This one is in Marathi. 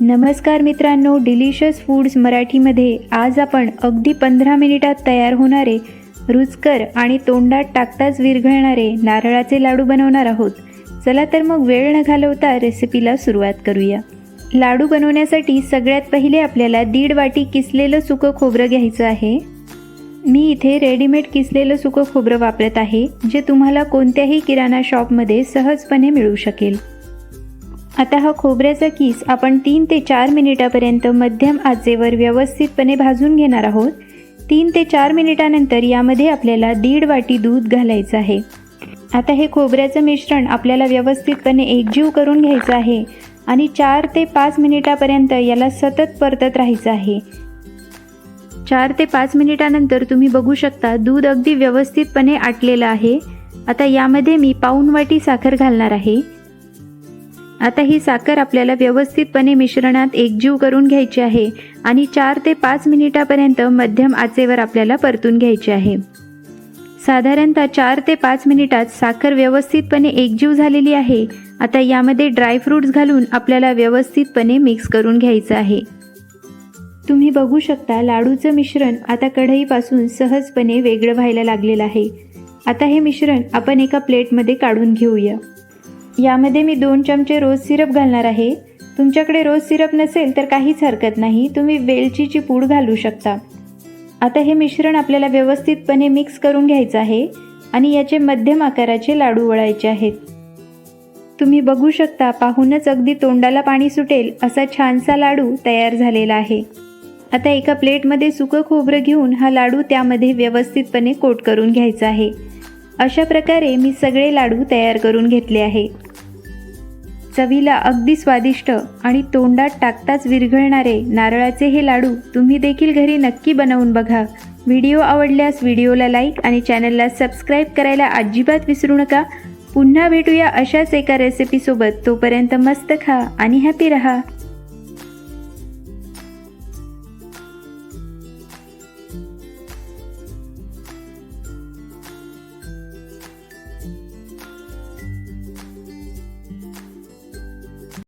नमस्कार मित्रांनो डिलिशियस फूड्स मराठीमध्ये आज आपण अगदी पंधरा मिनिटात तयार होणारे रुचकर आणि तोंडात टाकताच विरघळणारे नारळाचे लाडू बनवणार आहोत. चला तर मग वेळ न घालवता रेसिपीला सुरुवात करूया. लाडू बनवण्यासाठी सगळ्यात पहिले आपल्याला दीड वाटी किसलेलं सुकं खोबरं घ्यायचं आहे. मी इथे रेडीमेड किसलेलं सुकं खोबरं वापरत आहे जे तुम्हाला कोणत्याही किराणा शॉपमध्ये सहजपणे मिळू शकेल. आता हा खोबऱ्याचा किस आपण तीन ते चार मिनिटापर्यंत मध्यम आचेवर व्यवस्थितपणे भाजून घेणार आहोत. तीन ते चार मिनिटानंतर यामध्ये आपल्याला दीड वाटी दूध घालायचं आहे. आता हे खोबऱ्याचं मिश्रण आपल्याला व्यवस्थितपणे एकजीव करून घ्यायचं आहे आणि चार ते पाच मिनिटापर्यंत याला सतत परतत राहायचं आहे. चार ते पाच मिनिटानंतर तुम्ही बघू शकता दूध अगदी व्यवस्थितपणे आटलेलं आहे. आता यामध्ये मी पाऊण वाटी साखर घालणार आहे. आता ही साखर आपल्याला व्यवस्थितपणे मिश्रणात एकजीव करून घ्यायची आहे आणि चार ते पाच मिनिटापर्यंत मध्यम आचेवर आपल्याला परतून घ्यायची आहे. साधारणतः चार ते पाच मिनिटात साखर व्यवस्थितपणे एकजीव झालेली आहे. आता यामध्ये ड्रायफ्रूट्स घालून आपल्याला व्यवस्थितपणे मिक्स करून घ्यायचं आहे. तुम्ही बघू शकता लाडूचं मिश्रण आता कढईपासून सहजपणे वेगळं व्हायला लागलेलं आहे. आता हे मिश्रण आपण एका प्लेटमध्ये काढून घेऊया. यामध्ये मी दोन चमचे रोज सिरप घालणार आहे. तुमच्याकडे रोज सिरप नसेल तर काहीच हरकत नाही. तुम्ही वेलचीची पूड घालू शकता. आता हे मिश्रण आपल्याला व्यवस्थितपणे मिक्स करून घ्यायचं आहे आणि याचे मध्यम आकाराचे लाडू वळायचे आहेत. तुम्ही बघू शकता पाहूनच अगदी तोंडाला पाणी सुटेल असा छानसा लाडू तयार झालेला आहे. आता एका प्लेटमध्ये सुकं खोबरं घेऊन हा लाडू त्यामध्ये व्यवस्थितपणे कोट करून घ्यायचा आहे. अशा प्रकारे मी सगळे लाडू तयार करून घेतले आहे. चवीला अगदी स्वादिष्ट आणि तोंडात टाकताच विरघळणारे नारळाचे हे लाडू तुम्ही देखील घरी नक्की बनवून बघा. व्हिडिओ आवडल्यास व्हिडिओला लाईक आणि चॅनलला सबस्क्राईब करायला अजिबात विसरू नका. पुन्हा भेटूया अशाच एका रेसिपीसोबत तोपर्यंत मस्त खा आणि हॅपी रहा.